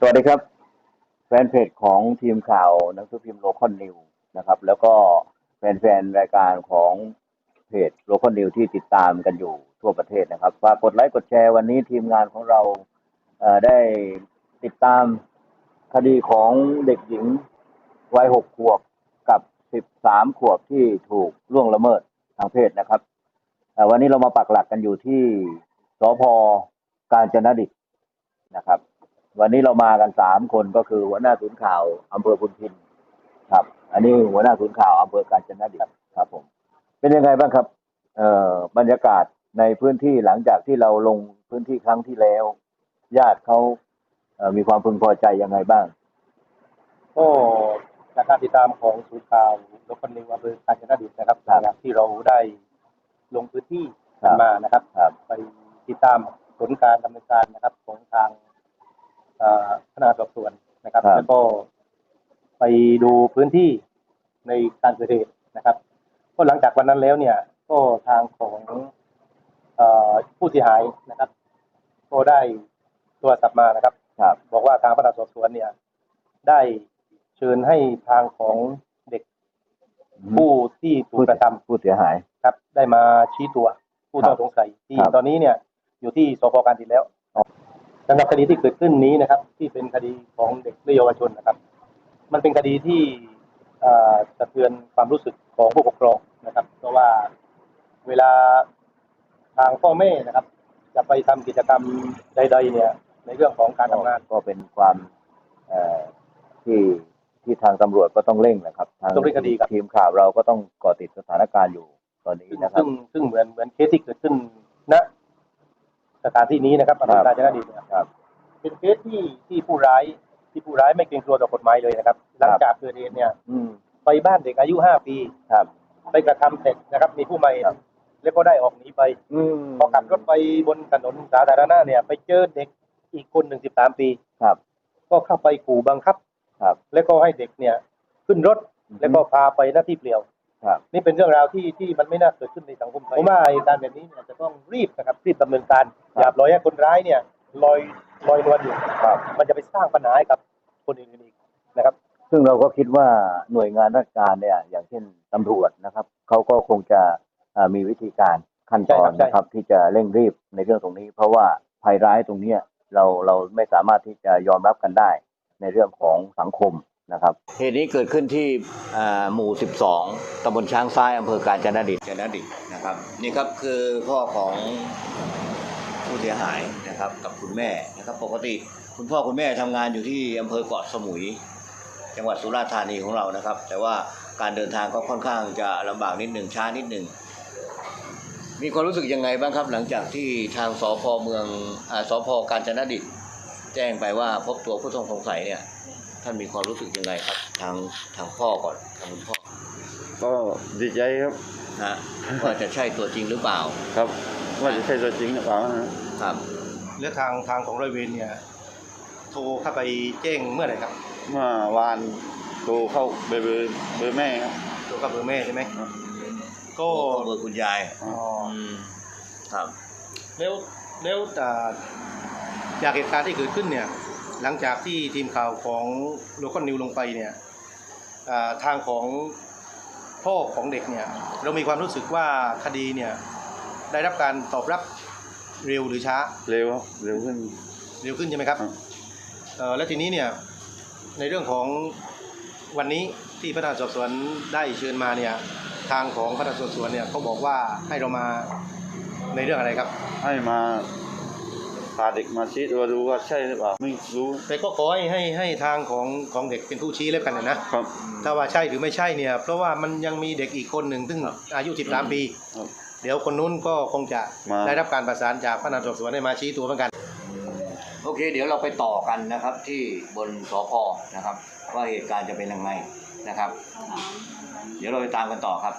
สวัสดีครับ แฟนเพจของทีมข่าวหนังสือพิมพ์โลคอนนิวนะครับ แล้วก็แฟนๆรายการของเพจโลคอนนิวที่ติดตามกันอยู่ทั่วประเทศนะครับฝากกดไลค์กดแชร์วันนี้ทีมงานของเราเได้ติดตามคดีของเด็กหญิงวัยหกขวบกับสิบสามขวบที่ถูกล่วงละเมิดทางเพศนะครับเอ่วันนี้เรามาปักหลักกันอยู่ที่สพกาญจนดิตนะครับ วันนี้เรามากันสามคนก็คือหัวหน้าศูนย์ข่าวอำเภอพุนพินครับ อันนี้หัวหน้าศูนย์ข่าวอำเภอกาญจนดิตครับผม เป็นยังไงบ้างครับ เอ่อบรรยากาศในพื้นที่หลังจากที่เราลงพื้นที่ครั้งที่แล้ว ญาติเขาเอ่อมีความพึงพอใจยังไงบ้าง ก็จากการติดตามของศูนย์ข่าวรถคันนิวอำเภอกาญจนดิตนะครับหลังจากที่เราได้ลงพื้นที่กันมานะครับ ครับ ไปติดตามผลการดำเนินการนะครับของทางเอ่อ พนักงานสอบสวนนะครับ ครับ แล้วก็ไปดูพื้นที่ในการเกิดเหตุนะครับ ก็หลังจากวันนั้นแล้วเนี่ย ก็ทางของเอ่อผู้เสียหายนะครับ ก็ได้โทรศัพท์มานะครับ ครับ บอกว่าทางพนักงานสอบสวนเนี่ย ได้เชิญให้ทางของเด็กผู้ที่ถูกกระทำ ผู้เสียหาย ครับได้มาชี้ตัวผู้ต้องครับสงสัยที่ครับ ตอนนี้เนี่ยอยู่ที่สพการติดแล้ว สำหรับคดีที่เกิดขึ้นนี้นะครับ ที่เป็นคดีของเด็กและเยาวชนนะครับ มันเป็นคดีที่เอ่อสะเทือนความรู้สึกของผู้ปกครองนะครับ เพราะว่าเวลาทางพ่อแม่นะครับ จะไปทำกิจกรรมใด ๆ เนี่ย ในเรื่องของการทำงานก็เป็นความเอ่อที่ที่ทางตำรวจก็ต้องเร่งนะครับทางต้องเร่งคดีครับทีมข่าวเราก็ต้องเกาะติดสถานการณ์อยู่ตอนนี้ซึ่งนะครับซึ่งซึ่งเหมือนเหมือนเคสที่เกิดขึ้นณ สถานที่นี้นะครับอเมริกาจะได้ดีเนี่ยครับ เป็นเคสที่ที่ผู้ร้ายที่ผู้ร้ายไม่เกรงกลัวต่อกฎหมายเลยนะครับ หลังจากเกิดเหตุเนี่ยอืมไปบ้านเด็กอายุห้าปีครับ ไปกระทำเสร็จนะครับ มีผู้มาเห็นครับแล้วก็ได้ออกหนีไปอืมพอขับรถไปบนถนนสาธารณะเนี่ย ไปเจอเด็กอีกคนหนึ่งสิบสามปีครับ ก็เข้าไปขู่บังคับ ครับ แล้วก็ให้เด็กเนี่ย ขึ้นรถอืมแล้วก็พาไปหน้าที่เปลี่ยว ครับนี่เป็นเรื่องราวที่ที่มันไม่น่าเกิดขึ้นในสังคมไทยผมว่าเหตุการณ์แบบนี้เนี่ยจะต้องรีบนะครับรีบดำเนินการครับอย่าปล่อยให้คนร้ายเนี่ยลอยลอยนวลอยู่ครับมันจะไปสร้างปัญหาให้กับคนอื่นๆอีกนะครับ ซึ่งเราก็คิดว่าหน่วยงานราชการเนี่ยอย่างเช่นตำรวจนะครับเขาก็คงจะเอ่อมีวิธีการขั้นตอนใช่ครับใช่นะครับ ที่จะเร่งรีบในเรื่องตรงนี้ เพราะว่าภัยร้ายตรงเนี้ยเราเราไม่สามารถที่จะยอมรับกันได้ในเรื่องของสังคม นะครับเหตุนี้เกิดขึ้นที่หมู่ 12 ตำบลช้างซ้ายอำเภอกาญจนดิตกาญจนดิตนะครับ นี่ครับคือพ่อของผู้เสียหายนะครับกับคุณแม่นะครับ ปกติคุณพ่อคุณแม่ทำงานอยู่ที่อำเภอเกาะสมุย จังหวัดสุราษฎร์ธานีของเรานะครับ แต่ว่าการเดินทางก็ค่อนข้างจะลำบากนิดหนึ่งช้านิดหนึ่ง มีความรู้สึกยังไงบ้างครับ หลังจากที่ทางสพเมืองอาสพกาญจนดิตแจ้งไปว่าพบตัวผู้ต้องสงสัยเนี่ย ท่านมีความรู้สึกยังไงครับ ทางทางพ่อก่อนทางคุณพ่อก็ดีใจครับนะว่าจะใช่ตัวจริงหรือเปล่า ครับ ว่าจะใช่ตัวจริงหรือเปล่านะครับเรื่องทางทางของร้อยเวรเนี่ยโทรเข้าไปแจ้งเมื่อไหร่ครับ เมื่อวานโทรเข้าเบอร์เบอร์เบอร์แม่ครับโทรเข้าเบอร์แม่ใช่ไหมก็ก็เบอร์คุณยายอ๋ออืมครับแล้วแล้วอ่าจากเหตุการณ์ที่เกิดขึ้นเนี่ย หลังจากที่ทีมข่าวของโลคอนนิวลงไปเนี่ยอ่าทางของพ่อของเด็กเนี่ยเรามีความรู้สึกว่าคดีเนี่ยได้รับการตอบรับเร็วหรือช้า เร็วครับเร็วขึ้นเร็วขึ้นใช่ไหมครับครับเอ่อแล้วทีนี้เนี่ยในเรื่องของวันนี้ที่พนักงานสอบสวนได้เชิญมาเนี่ยทางของพนักงานสอบสวนเนี่ยเขาบอกว่าให้เรามาในเรื่องอะไรครับ ให้มา พาเด็กมาชี้ตัวดูว่าใช่หรือเปล่าไม่รู้แต่ก็ขอให้ให้ให้ทางของของเด็กเป็นผู้ชี้แล้วกันนะนะครับ ถ้าว่าใช่หรือไม่ใช่เนี่ย เพราะว่ามันยังมีเด็กอีกคนหนึ่งซึ่งอายุ 13 ปี ครับ เดี๋ยวคนนู้นก็คงจะมา ได้รับการประสานจากพนักงานสอบสวนให้มาชี้ตัวเหมือนกัน โอเค เดี๋ยวเราไปต่อกันนะครับที่บนสพนะครับ ว่าเหตุการณ์จะเป็นยังไงนะครับ เดี๋ยวเราไปตามกันต่อครับ